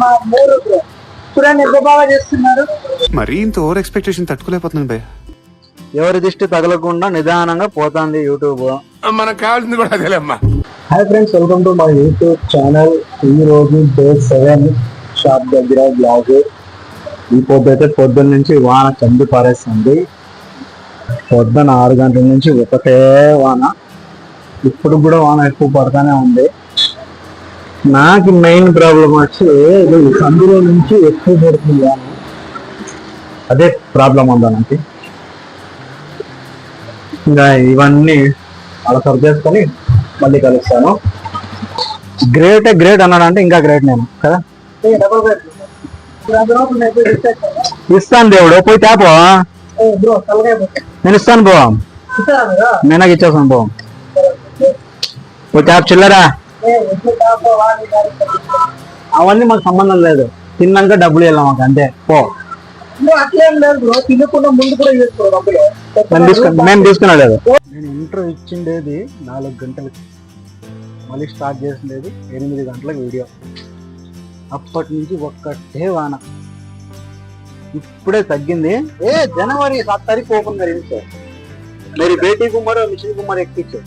మా మూడు బ్రో చూడండి ఎంత బాగా చేస్తున్నారు. మరీ ఇంత ఓవర్ ఎక్స్పెక్టేషన్ తట్టుకోలేకపోతున్నాను భయ్య. ఎవరి దిష్టి తగలకుండా నిదానంగా పోతుంది యూట్యూబ్. మనకు కావాల్సింది కూడా అదేలేమ్మా hi friends welcome to my YouTube channel ఈ రోజు డే సెవెన్ షాప్ దగ్గర బ్లాగ్ ఈ పొద్దు అయితే పొద్దున్న నుంచి వాన చండి పారేస్తుంది. పొద్దున ఆరు గంటల నుంచి ఒకటే వాన. ఇప్పుడు కూడా వాన ఎక్కువ పడతానే ఉంది. నాకు మెయిన్ ప్రాబ్లం వచ్చి సందులో నుంచి ఎక్కువ పడుతుంది అదే ప్రాబ్లం ఉందా నాకు? ఇంకా ఇవన్నీ అలా సర్వ్ చేసుకొని మళ్ళీ కలుస్తాను. గ్రేట్ గ్రేట్ అన్నాడు అంటే ఇంకా గ్రేట్ నేను కదా? అందులో ఇస్తాను దేవుడు పోయి తేపో. నేను ఇస్తాను పో ఇస్తారా మీరు? నేను నాకు ఇచ్చేస్తాను పో పోయి తేప చిల్లరా. అవన్నీ మాకు సంబంధం లేదు. తిన్నాక డబ్బులు వెళ్ళాం మాకు అంతే. పో. మేము తీసుకున్నాలేదు నేను ఇంటర్వ్యూ ఇచ్చిండేది నాలుగు గంటలకి. మళ్ళీ స్టార్ట్ చేసిండేది ఎనిమిది గంటలకు వీడియో. అప్పటి నుంచి ఒక్కటే వాన. ఇప్పుడే తగ్గింది. ఏ జనవరి సాత్ తారీఖు ఓపెన్ కరించారు మరి బేటీ కుమార్ మిషన్ కుమార్ ఎక్కించారు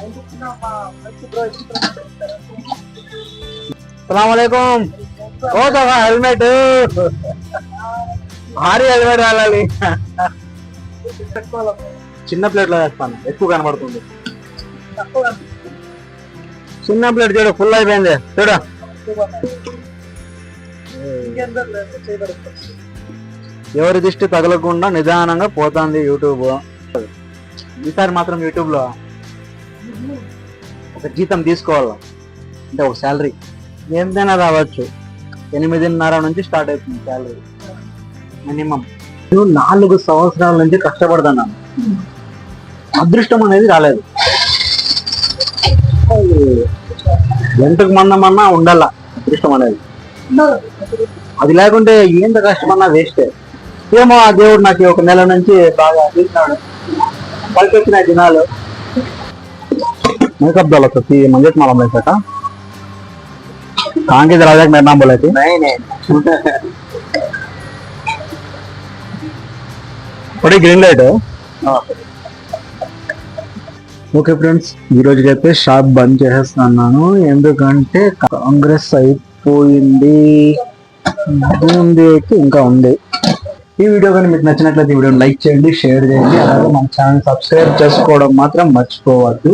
మా ఇంటికి ఓ హెల్మెట్ భారీ హెల్మెట్ వెళ్ళాలి చిన్న ప్లేట్లో వేస్తాను ఎక్కువ కనబడుతుంది చిన్న ప్లేట్ చూడు ఫుల్ అయిపోయింది చూడు ఎవరి దిష్టి తగలకుండా నిదానంగా పోతుంది యూట్యూబ్ ఈసారి మాత్రం యూట్యూబ్లో. ఒక జీతం తీసుకోవాలి? అంటే ఒక శాలరీ. ఎంతైనా రావచ్చు. ఎనిమిదిన్నర నుంచి స్టార్ట్ అవుతుంది శాలరీ. మినిమం. నేను నాలుగు సంవత్సరాల నుంచి కష్టపడుతున్నాను అదృష్టం అనేది రాలేదు. ఎంతకు మందమన్నా ఉండాల అదృష్టం అనేది. అది లేకుంటే ఎంత కష్టమన్నా వేస్టే. ఏమో ఆ దేవుడు నాకు ఒక నెల నుంచి బాగా తీసినాడు పలికొచ్చిన వచ్చిన దినాలు मेकअप डाला तो थी मंगेश माला में सका कहाँ के दरवाजा मेरा नाम बोला थी नहीं नहीं बड़ी ग्रीन लाइट ఓకే ఫ్రెండ్స్ ఈ రోజుకైతే షాప్ బంద్ చేసేస్తున్నాను ఎందుకంటే కాంగ్రెస్ అయిపోయింది ఉంది అయితే ఇంకా ఉంది ఈ వీడియో కానీ మీకు నచ్చినట్లయితే ఈ వీడియోని లైక్ చేయండి షేర్ చేయండి అలాగే మన ఛానల్ సబ్స్క్రైబ్ చేసుకోవడం మాత్రం మర్చిపోవద్దు